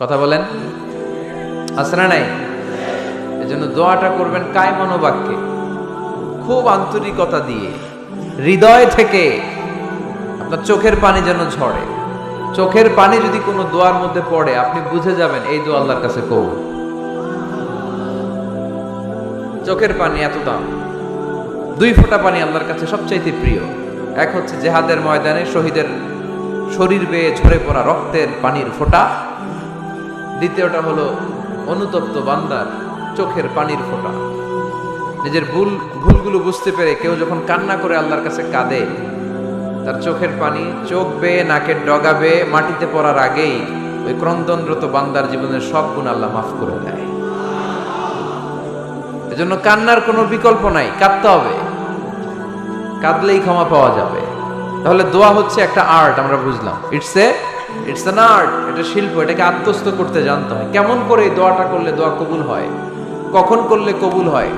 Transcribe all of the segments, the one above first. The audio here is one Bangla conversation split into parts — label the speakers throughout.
Speaker 1: কথা বলেন? না নাই? এজন্য দোয়াটা করবেন কায় মনোবাক্যে খুব আন্তরিকতা দিয়ে। হৃদয় থেকে আপনার চোখের পানি যেন ঝরে। চোখের পানি যদি কোনো দোয়ার মধ্যে পড়ে, আপনি বুঝে যাবেন এই দোয়া আল্লাহর কাছে কৌ চোখের পানি এত দাম। দুই ফোঁটা পানি আল্লাহর কাছে সবচাইতে প্রিয়। এক হচ্ছে জেহাদের ময়দানে শহীদের শরীর বেয়ে ঝরে পড়া রক্তের পানির ফোঁটা। দ্বিতীয়টা হলো অনুতপ্ত বান্দার চোখের পানির ফোঁটা। নিজের ভুল, ভুলগুলো বুঝতে পেরে কেউ যখন কান্না করে আল্লাহর কাছে কাঁদে, তার চোখের পানি চোখ বেয়ে নাকের ডগা বেয়ে মাটিতে পড়ার আগেই ওই ক্রন্দনরত বান্দার জীবনের সব গুণ আল্লাহ মাফ করে দেয়। এজন্য কান্নার কোনো বিকল্প নাই, কাঁদতে হবে। কাঁদলেই ক্ষমা পাওয়া যাবে। তাহলে দোয়া হচ্ছে একটা আর্ট, আমরা বুঝলাম। It's a it's an art এটা শিল্প, এটাকে আত্মস্থ করতে জানতে হয়। কেমন করে এই দোয়াটা করলে দোয়া কবুল হয়? কখন করলে কবুল হয়?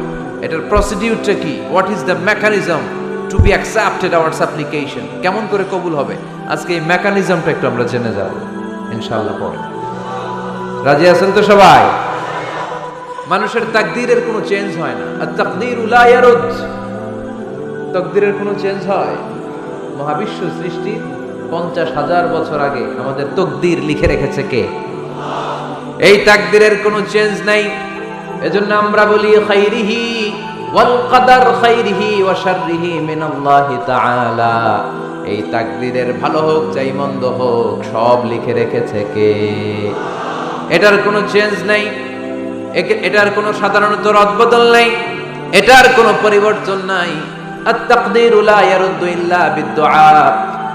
Speaker 1: এটার প্রসিডিউরটা কি? What is the mechanism to be accepted our supplication কেমন করে কবুল হবে? আজকে এই মেকানিজমটা একটু আমরা জেনে যাব, ইনশাআল্লাহ পরে। রাজি আছেন তো সবাই? মানুষের তাকদীরের কোনো চেঞ্জ হয় না। আর তাকদীর উলায়ারুদ তকদিরের কোনো চেঞ্জ হয়? মহাবিশ্ব সৃষ্টি পঞ্চাশ হাজার বছর আগে আমাদের তকদির লিখে রেখেছে কে? এই তাকদিরের কোনো চেঞ্জ নাই। এজন্য আমরা বলি, খাইরিহি ওয়াল কাদার খাইরিহি ওয়া শাররিহি তাআলা। এই তাকদিরের ভালো হোক চাই মন্দ হোক, সব লিখে রেখেছে কে? এটার কোনো চেঞ্জ নাই। এটার কোনো সাধারণত রদবদল নাই। এটার কোনো পরিবর্তন নাই। আত-তাকদীরু লা ইয়ারুদ্দু ইল্লা বিদ-দুআ।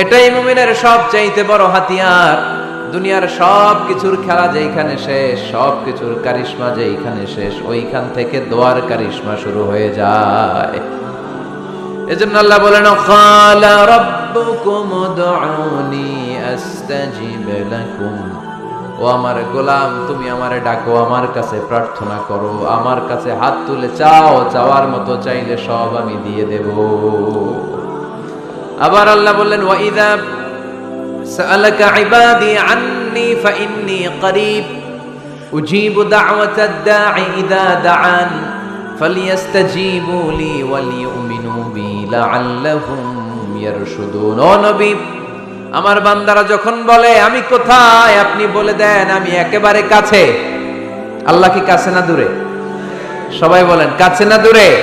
Speaker 1: এটাই মুমিনের সব চাইতে বড় হাতিয়ার। দুনিয়ার সব কিছুর খেলা যেইখানে শেষ, সব কিছুর কারিশমা যেইখানে শেষ, ওইখান থেকে দোয়ার কারিশমা শুরু হয়ে যায়। এজন্য আল্লাহ বলেন খালা রাব্বুকুম উদউনি আস্তাজিব লাকুম। ও আমার গোলাম, তুমি আমারে ডাকো, আমার কাছে প্রার্থনা করো, আমার কাছে হাত তুলে চাও, চাওয়ার মতো চাইলে সব আমি দিয়ে দেব। আবার আল্লাহ বললেন ফাইন্নি নবী, আমার বান্দারা যখন বলে, আমি কোথায়? আপনি বলে দেন, আমি একেবারে কাছে। আল্লাহ কি কাছে না দূরে? সবাই বলেন, কাছে না দূরে?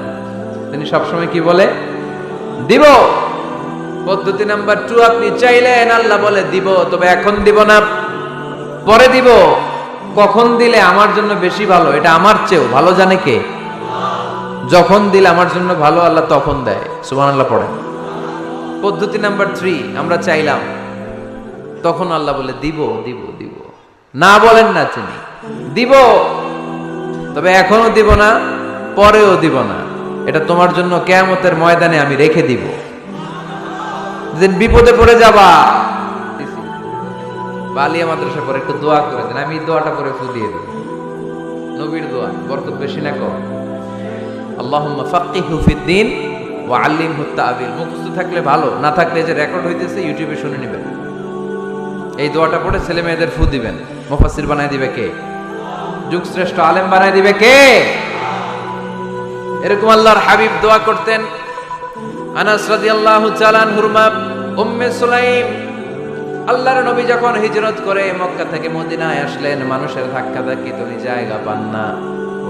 Speaker 1: তিনি সবসময় কি বলে? দিব। পদ্ধতি নাম্বার টু আপনি চাইলেন, আল্লাহ বলে দিব, তবে এখন দিব না। পরে দিব। কখন দিলে আমার জন্য বেশি ভালো? এটা আমার চেয়েও ভালো জানে কে? যখন দিলে আমার জন্য ভালো, আল্লাহ তখন দেয়। সুবান আল্লাহ পড়ে পদ্ধতি নাম্বার থ্রি আমরা চাইলাম, তখন আল্লাহ বলে দিব দিব দিব। না বলেন না তিনি। দিব। তবে এখনও দিব না, পরেও দিব না। এটা তোমার জন্য কেয়ামতের ময়দানে আমি রেখে দিব। যেদিন বিপদে পড়ে যাবা বালিয়া মাদ্রাসা পরে একটু দোয়া করে দেন, আমি দোয়াটা করে ফু দিয়ে দেব। নবীর দোয়া, বরকত বেশি না কম। আল্লাহুম্মা মুখস্থ থাকলে ভালো, না থাকলে যে রেকর্ড হইতেছে, ইউটিউবে শুনে নেবেন। এই দোয়াটা পড়ে ছেলে মেয়েদের ফু দিবেন। মুফাসসির বানায় দিবে কে? যুগ শ্রেষ্ঠ আলেম বানায় দিবে কে? এরকম আল্লাহর হাবিব দোয়া করতেন। আনাস রাদিয়াল্লাহু তাআলা আনহুর মা উম্মে সুলাইম, আল্লাহর নবী যখন হিজরত করে মক্কা থেকে মদিনায় আসলেন, মানুষের ধাক্কা ধাক্কি তিনি জায়গা পান না।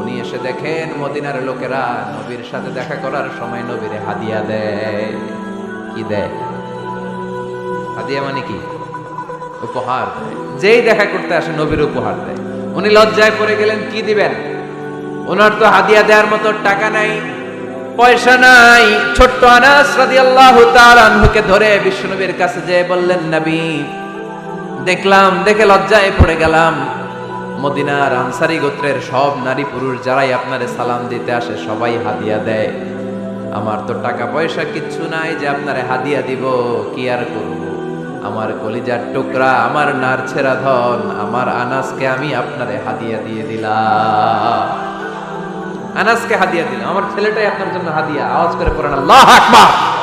Speaker 1: উনি এসে দেখেন মদিনার লোকেরা নবীর সাথে দেখা করার সময় নবীরে হাদিয়া দেয়। কি দেয়? হাদিয়া মানে কি? উপহার দেয়। যেই দেখা করতে আসে, নবীর উপহার দেয়। উনি লজ্জায় পড়ে গেলেন, কি দিবেন? ওনার তো হাদিয়া দেওয়ার মতো টাকা নাই, পয়সা নাই। ছোট্ট আনাস রাদিয়াল্লাহু তাআলা আনহুকে ধরে বিশ্বনবীর কাছে যেয়ে বললেন, নবী, দেখলাম, দেখে লজ্জায় পড়ে গেলাম। মদিনার আনসারি গোত্রের সব নারী পুরুষ যারাই আপনারে সালাম দিতে আসে, সবাই হাদিয়া দেয়। আমার তো টাকা পয়সা কিচ্ছু নাই যে আপনারে হাদিয়া দিব, কি আর করব? আমার কলিজার টুকরা, আমার নারছেরা ধন, আমার আনাসকে আমি আপনারে হাদিয়া দিয়ে দিলাম। আনাসকে হাদিয়া দিলাম আমার ছেলেটাই আপনার জন্য হাদিয়া। আওয়াজ করে পড়েন আল্লাহ আকবার।